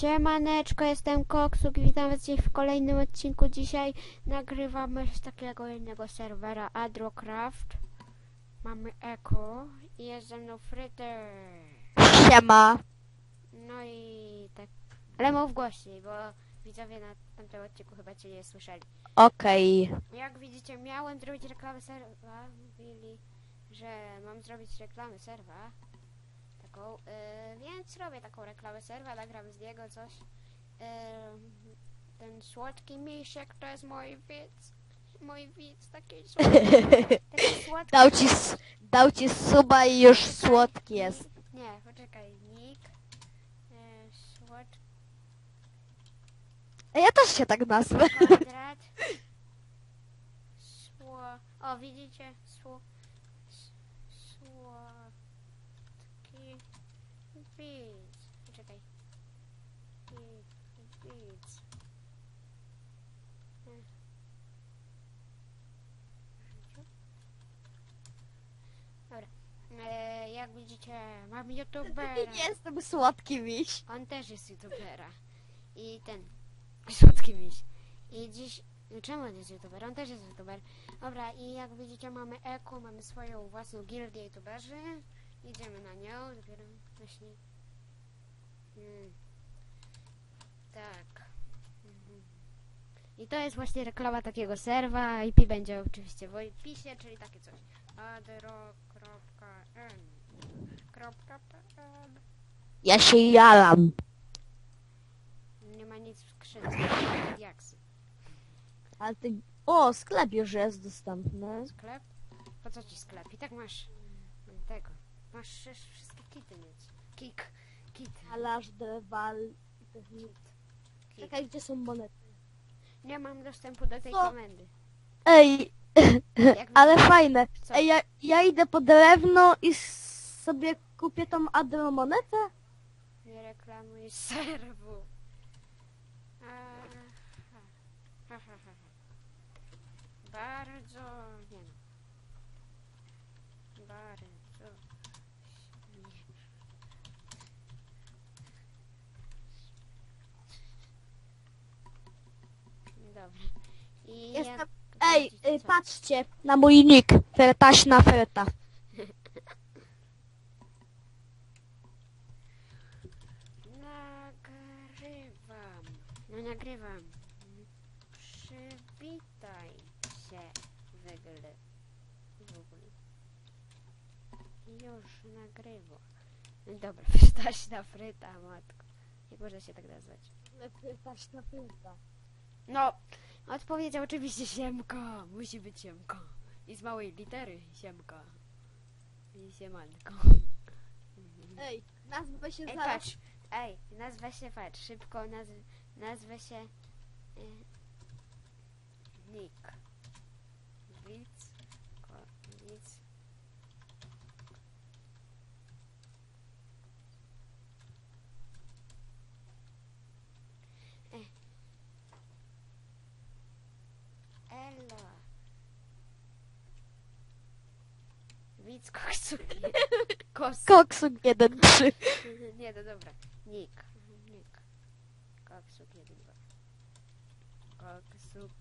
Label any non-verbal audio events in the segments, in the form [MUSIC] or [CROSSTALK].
Siemaneczko, jestem Koksuk i witam was dzisiaj w kolejnym odcinku. Dzisiaj nagrywamy z takiego innego serwera Adrocraft. Mamy Eko i jest ze mną Fryter. Siema. No i tak. Ale mów głośniej, bo widzowie na tamtym odcinku chyba cię nie słyszeli. Okej. Jak widzicie, miałem zrobić reklamę serwa. Mówili, że mam zrobić reklamę serwa. Taką, yy, więc robię taką reklamę serwa, nagram z niego coś. Yy, ten słodki misiek to jest mój widz. Mój widz, taki słodki. [LAUGHS] Taki słodki. Dał ci, dał ci suba i już słodki jest. Nie, poczekaj, Nick. Yy, słodki Ja też się tak nazwę. kwadrat. [LAUGHS] Sło... O, widzicie? Sło... s- Słodki widz. Poczekaj. Widz. E. Dobra. E, jak widzicie, mam [LAUGHS] youtubera. Jestem słodki miś. On też jest youtubera. I ten. [LAUGHS] Słodki miś. I dziś. Czemu on jest youtuber? On też jest youtuber. Dobra, i jak widzicie, mamy Eko, mamy swoją własną gildię youtuberzy. Idziemy na nią. Dopiero właśnie. Hmm. Tak. Mhm. I to jest właśnie reklama takiego serwa. IP będzie oczywiście w opisie, czyli takie coś. adro.n .pl Ja się jalam. Nie ma nic w skrzynce. Diaksy. Ale ty... O, sklep już jest dostępny. Sklep? Po co ci sklep? I tak masz mm, tego. Masz wszy- wszystkie kity mieć. Kik. Kit. Alasz, dewal... Kit. Czekaj, gdzie są monety? Nie mam dostępu do tej Co? komendy. Ej, [LAUGHS] Jak ale fajne. Co? Ej, ja, ja idę po drewno i s- sobie kupię tą adro monetę? Nie reklamuj serwu. Aha. Ha, ha, ha, ha. Bardzo. Nie no. Bardzo. Dobra. I Jestem- jak Ej, y, co? patrzcie na mój nick. Fertaśna Ferta. [LAUGHS] Nagrywam. No nagrywam. Przywitaj się w ogóle. W ogóle. Już nagrywa. No Dobra, [LAUGHS] przystać na fryta, matko. Jak można się tak nazwać? Fertaśna Ferta. No, odpowiedź oczywiście Siemka. Musi być Siemka. I z małej litery Siemka. I Siemanko. Ej, nazwę się Ej, zaraz... patrz. Ej, nazwę się, patrz, szybko nazw, nazwę się y, Nick. Widz, ko, widz. Ej. Elo. Widz koksuki. Kos. Koksuk 1-3. Nie, no [LAUGHS] dobra. Nick. Nick. Koksuk 1, 2. Koksuk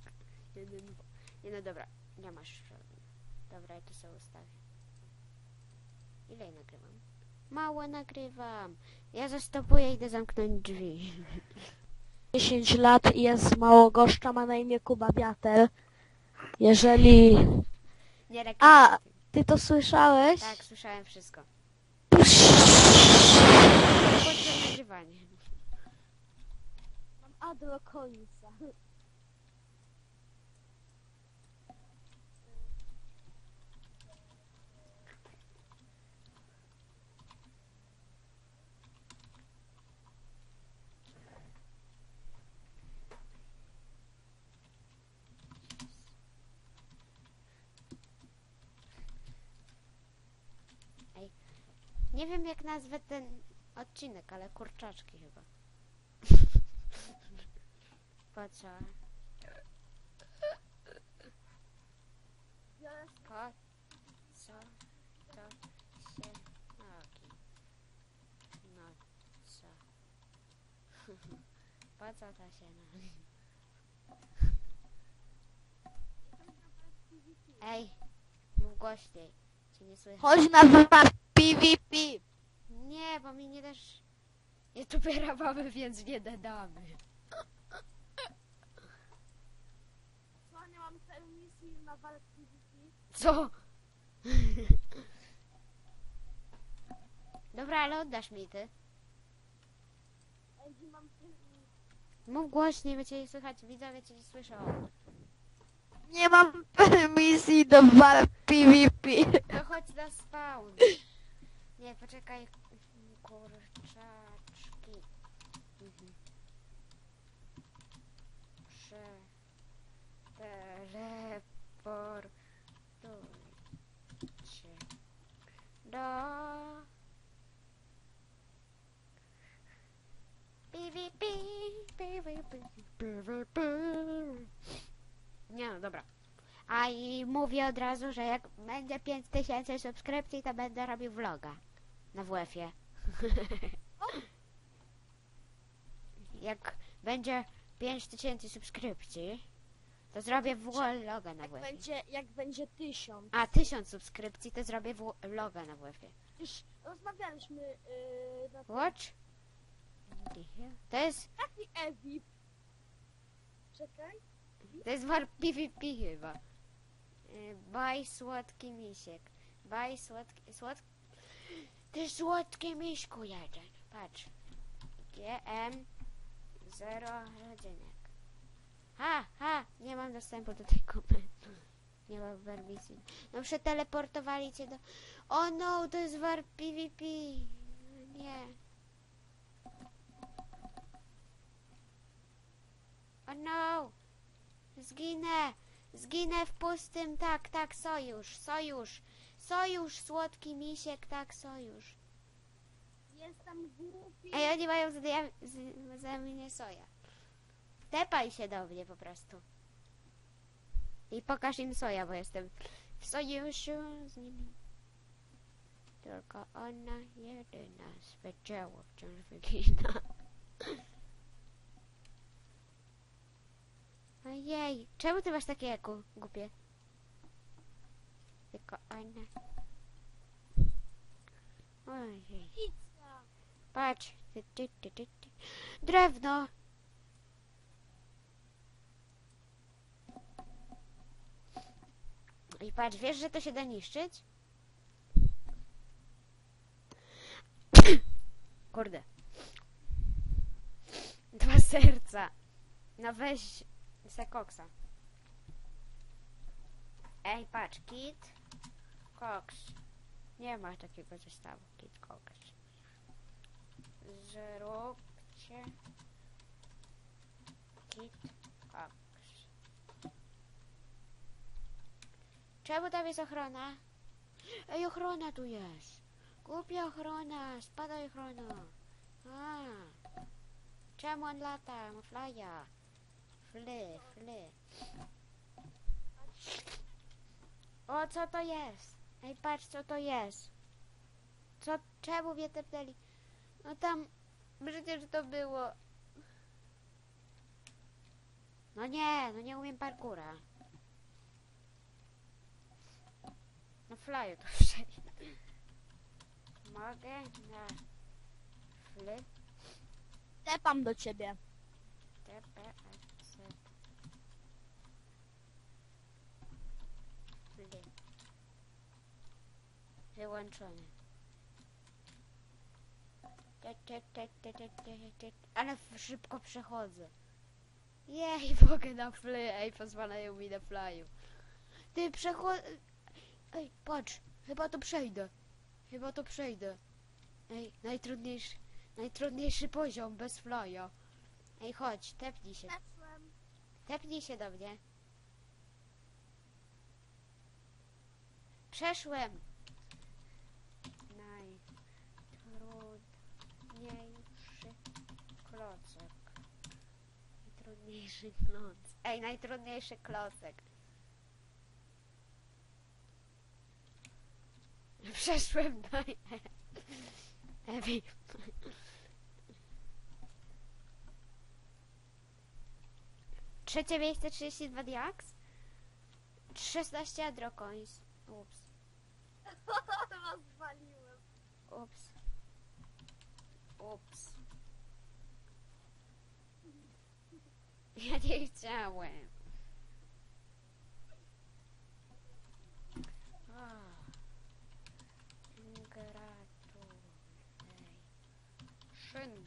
1, 2. Nie, no dobra. Nie masz problemu. Dobra, ja to sobie ustawię. Ile ja nagrywam? Mało nagrywam. Ja zastopuję i idę zamknąć drzwi. [LAUGHS] 10 lat i jest mało goszcza, ma na imię Kuba Biatel. Jeżeli... Nie reklamuj A. ty to słyszałeś? Tak, słyszałem wszystko. Na nagrywanie. Mam A do końca. Nie wiem jak nazwę ten odcinek, ale kurczaczki chyba. Po co? Po co to się robi? No co? [LAUGHS] Po co to się na... Ej, mów głośniej. Cię nie słychać. Chodź na wypad PvP. Nie, bo mi nie dasz youtubera mamy, [LAUGHS] więc nie dodamy. Co, nie mam misji na walk PvP? Co? Dobra, ale oddasz mi ty. Ej, mam Mów głośniej, bo cię nie słychać, widzowie cię nie słyszą. Nie mam [LAUGHS] permisji do walk PvP. To chodź na spawn. [LAUGHS] Nie, poczekaj. Kurczaczki. Mhm. Prze... Do... PvP, PvP, PvP. Nie no, dobra. A i mówię od razu, że jak będzie 5000 subskrypcji, to będę robił vloga na WF-ie. jak będzie 5000 subskrypcji, to zrobię vloga na Jak WF-ie. będzie, jak będzie tysiąc. A 1000 subskrypcji, to zrobię vloga na WF-ie. Już rozmawialiśmy yy, na tym. Watch. To jest, Taki Evi. Czekaj. to jest war PvP chyba. Y, Baj słodki misiek. Baj słodki, słodki... Ty słodki miśku jeden. Patrz. GM 0 rodzynek. Ha, ha, nie mam dostępu do tej komendy. [LAUGHS] Nie mam permisji. No przeteleportowali cię do... O no, to jest war PvP. Nie. O no! Zginę! Zginę w pustym, tak, tak, sojusz, sojusz. Sojusz, słodki misiek, tak, sojusz. Jestem głupi. Ej, oni mają za- z- mnie soja. Tepaj się do mnie po prostu. I pokaż im soja, bo jestem w sojuszu z nimi. Tylko ona jedyna swe ciało wciąż wygina. [LAUGHS] Ojej, czemu ty masz takie jako głupie? Tylko ona. Ojej. Patrz. Drewno. I patrz, wiesz, że to się da niszczyć? [COUGHS] Kurde. Dwa serca. No weź se koksa. Ej, patrz, kit, koks. Nie ma takiego zestawu, kit, koks. Zróbcie kit koks. Czemu tam jest ochrona? Ej, ochrona tu jest. Głupia ochrona, spadaj ochrona. A. Czemu on lata? Ma flya. Fly, fly. O, co to jest? Ej, patrz, co to jest. Co, czemu mnie tepnęli? No tam, przecież to było. No nie, no nie umiem parkura. No flyu to [LAUGHS] przejdę. Mogę na fly Tepam do ciebie. Fly. Wyłączony. Te, te, te, te, te, te, te. Ale szybko przechodzę. Jej, [LAUGHS] mogę na fly, ej, pozwalają mi na flyu. Ty przechodzę... Ej, patrz, chyba to przejdę. Chyba to przejdę. Ej, najtrudniejszy, najtrudniejszy poziom bez flya. Ej, chodź, tepnij się, tepnij się do mnie. Przeszłem. noc. Ej, najtrudniejszy klocek. [LAUGHS] Przeszłem do [LAUGHS] Ewi. Trzecie miejsce 32 diaks. 16 adrokoins. Ups. [LAUGHS] Rozwaliłem. Ups. Ups. Ja nie chciałem. Gratuluj.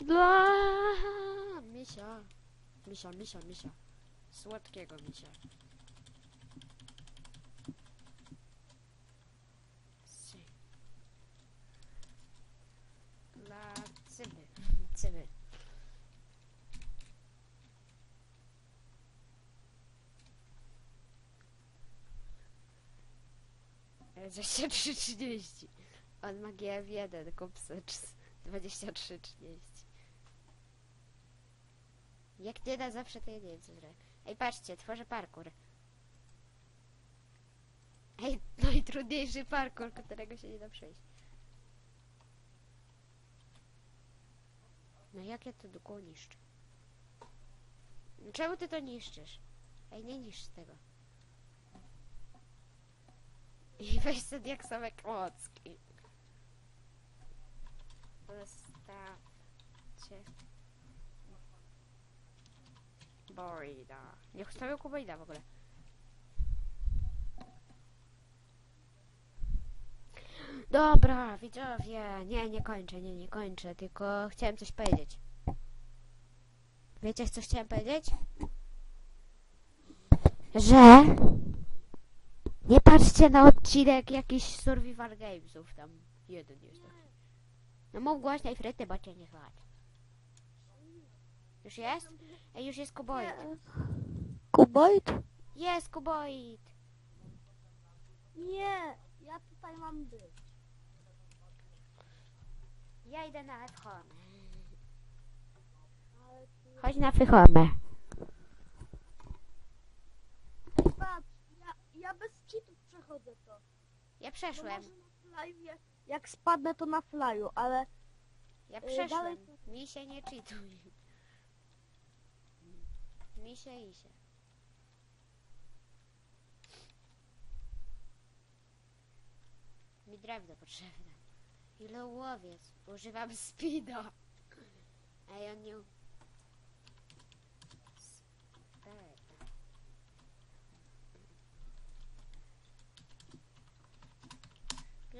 Dla misia. Misia, misia, misia. Słodkiego misia. Sy. Dla cyby. Cyby. E, 23.30. On ma GF1, kupsa 23.30. Jak nie da zawsze, to ja nie wiem co. Ej, patrzcie, tworzę parkour. Ej, [LAUGHS] najtrudniejszy parkour, którego się nie da przejść. No jak ja to długo niszczę? No Czemu ty to niszczysz? Ej, nie niszcz tego. I weź sobie diaksowe klocki. Zostawcie. Boida. Niech stawią Kuboida w ogóle. Dobra, widzowie. Nie, nie kończę, nie, nie kończę, tylko chciałem coś powiedzieć. Wiecie, co chciałem powiedzieć? Że nie patrzcie na odcinek jakichś survival gamesów tam. Jeden jest taki. No mów głośniej fryty, bo cię nie słychać. Już jest? Ej, już jest kuboid. Kuboid? Jest kuboid. Nie, ja tutaj mam być. Ja idę na F-home. Chodź na F-home. Patrz, ja, ja bez cheatów przechodzę to. Ja Bo przeszłem. może na flyu, jak, jak spadnę to na flyu, ale Ja Y, przeszłem. dalej Mi się nie cheatuj. Mi się i się. Mi drewno potrzebne. Ile łowiec? Używam speeda. Ej, on nie...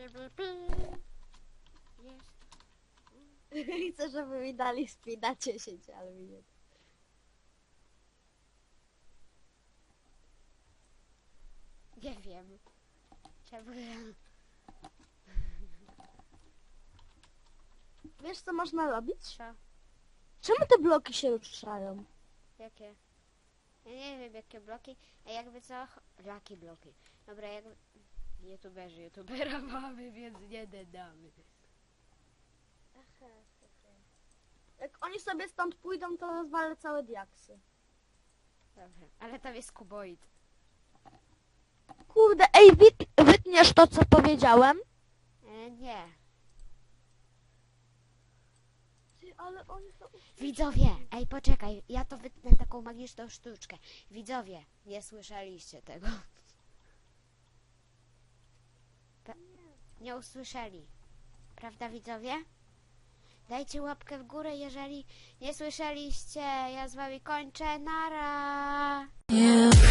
Jest. [LAUGHS] chcę, żeby mi dali speeda 10, ale mi nie. Nie wiem. Czemu ja... Wiesz co można robić? Co? Czemu te bloki się ruszają? Jakie? Ja nie wiem jakie bloki, a jakby co? Laki bloki. Dobra, jakby... YouTuberzy, youtubera mamy, [LAUGHS] więc nie dodamy. Jak oni sobie stąd pójdą, to rozwalę całe diaksy. Dobra, ale tam jest kuboid. Kurde, ej, wyt, wytniesz to, co powiedziałem? E, nie. Ty, ale oni to... Widzowie, ej poczekaj, ja to wytnę taką magiczną sztuczkę. Widzowie, nie słyszeliście tego. Nie usłyszeli. Prawda widzowie? Dajcie łapkę w górę, jeżeli nie słyszeliście. Ja z wami kończę. Nara! You